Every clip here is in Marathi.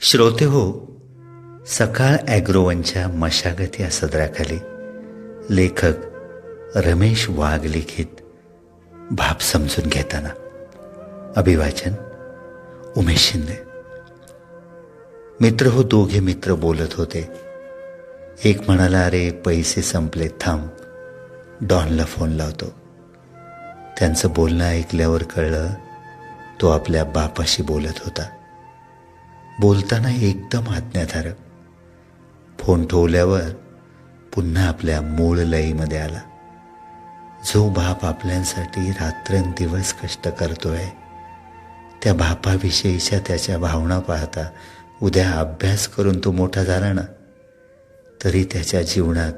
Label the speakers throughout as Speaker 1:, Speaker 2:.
Speaker 1: श्रोते हो सकाळ ॲग्रोवनच्या मशागत या सदराखाली लेखक रमेश वाघ लिखित भाप समजून घेताना. अभिवाचन उमेश शिंदे. मित्र हो दोघे मित्र बोलत होते. एक म्हणाला अरे पैसे संपले थांब. डॉनला फोन लावतो. त्यांचं बोलणं ऐकल्यावर कळलं तो आपल्या बापाशी बोलत होता. बोलताना एकदम आज्ञाधारक. फोन ठेवल्यावर पुन्हा आपल्या मूळ लईमध्ये आला. जो बाप आपल्यांसाठी रात्रंदिवस कष्ट करतोय त्या बापाविषयीच्या त्याच्या भावना पाहता उद्या अभ्यास करून तो मोठा झाला ना तरी त्याच्या जीवनात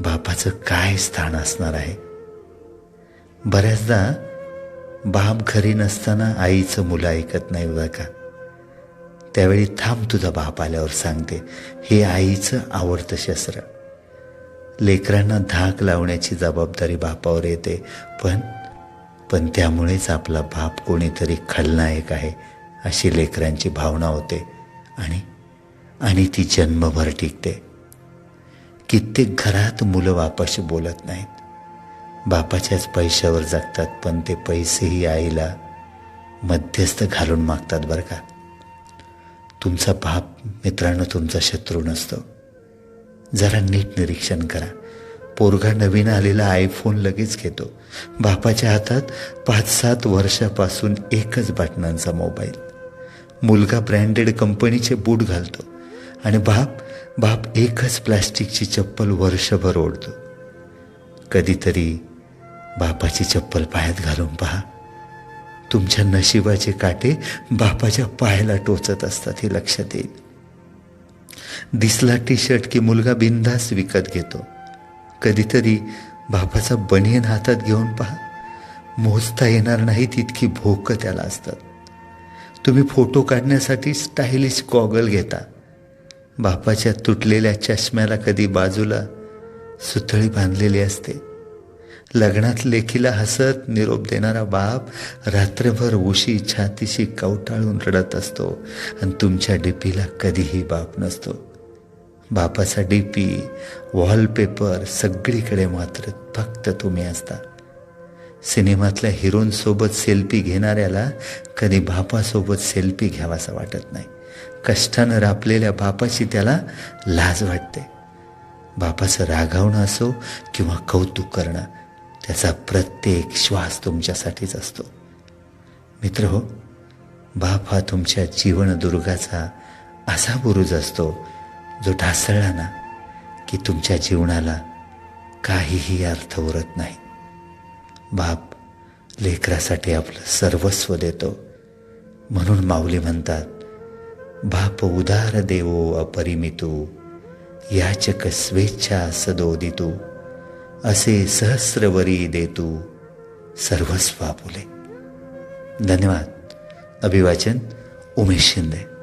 Speaker 1: बापाचं काय स्थान असणार आहे? बऱ्याचदा बाप घरी नसताना आईचं मुलं ऐकत नाही बघा का? त्यावेळी थांब तुझा बाप आल्यावर सांगते हे आईचं आवडतं शस्त्र. लेकरांना धाक लावण्याची जबाबदारी बापावर येते पण पण त्यामुळेच आपला बाप कोणीतरी खलनायक आहे अशी लेकरांची भावना होते आणि आणि ती जन्मभर टिकते. कित्येक घरात मुलं बापाशी बोलत नाहीत. बापाच्याच पैशावर जगतात पण ते पैसेही आईला मध्यस्थ घालून मागतात बरं का. तुमचा बाप मित्रांनो तुमचा शत्रू नसतो. जरा नीट निरीक्षण करा. पोरगा नवीन आलेला आयफोन लगेच घेतो. बापाच्या हातात पाच सात वर्षापासून एकच बटनांचा मोबाईल. मुलगा ब्रँडेड कंपनीचे बूट घालतो. आणि बाप बाप एकच प्लॅस्टिकची चप्पल वर्षभर ओढतो. कधीतरी बापाची चप्पल पायात घालून पहा. तुमच्या नशिबाचे काटे बापाच्या पायाला टोचत असतात हे लक्षात येईल. दिसला टी शर्ट की मुलगा बिंदास विकत घेतो. कधीतरी बापाचा बनियन हातात घेऊन पहा. मोजता येणार नाही तितकी भोकं त्याला असतात. तुम्ही फोटो काढण्यासाठी स्टायलिश गॉगल घेता. बापाच्या तुटलेल्या चष्म्याला कधी बाजूला सुतळी बांधलेली असते. लग्नात लेखीला हसत निरोप देणारा बाप रात्रभर उशी छातीशी कवटाळून रडत असतो आणि तुमच्या डीपीला कधीही बाप नसतो. बापाचा डीपी वॉलपेपर सगळीकडे मात्र फक्त तुम्ही असता. सिनेमातल्या हिरोनसोबत सेल्फी घेणाऱ्याला कधी बापासोबत सेल्फी घ्यावासा वाटत नाही. कष्टानं रापलेल्या बापाची त्याला लाज वाटते. बापाचं रागावणं असो किंवा कौतुक करणं त्याचा प्रत्येक श्वास तुमच्यासाठीच असतो. मित्र हो बाप हा तुमच्या जीवनदुर्गाचा असा बुरुज असतो जो ढासळला ना की तुमच्या जीवनाला काहीही अर्थ उरत नाही. बाप लेकरासाठी आपलं सर्वस्व देतो. म्हणून माऊली म्हणतात बाप उदार देवो अपरिमितू याचक स्वेच्छा सदोदितू. असे सहस्रवरी देतू सर्वस्व आपुले. धन्यवाद. अभिवाचन उमेश शिंदे.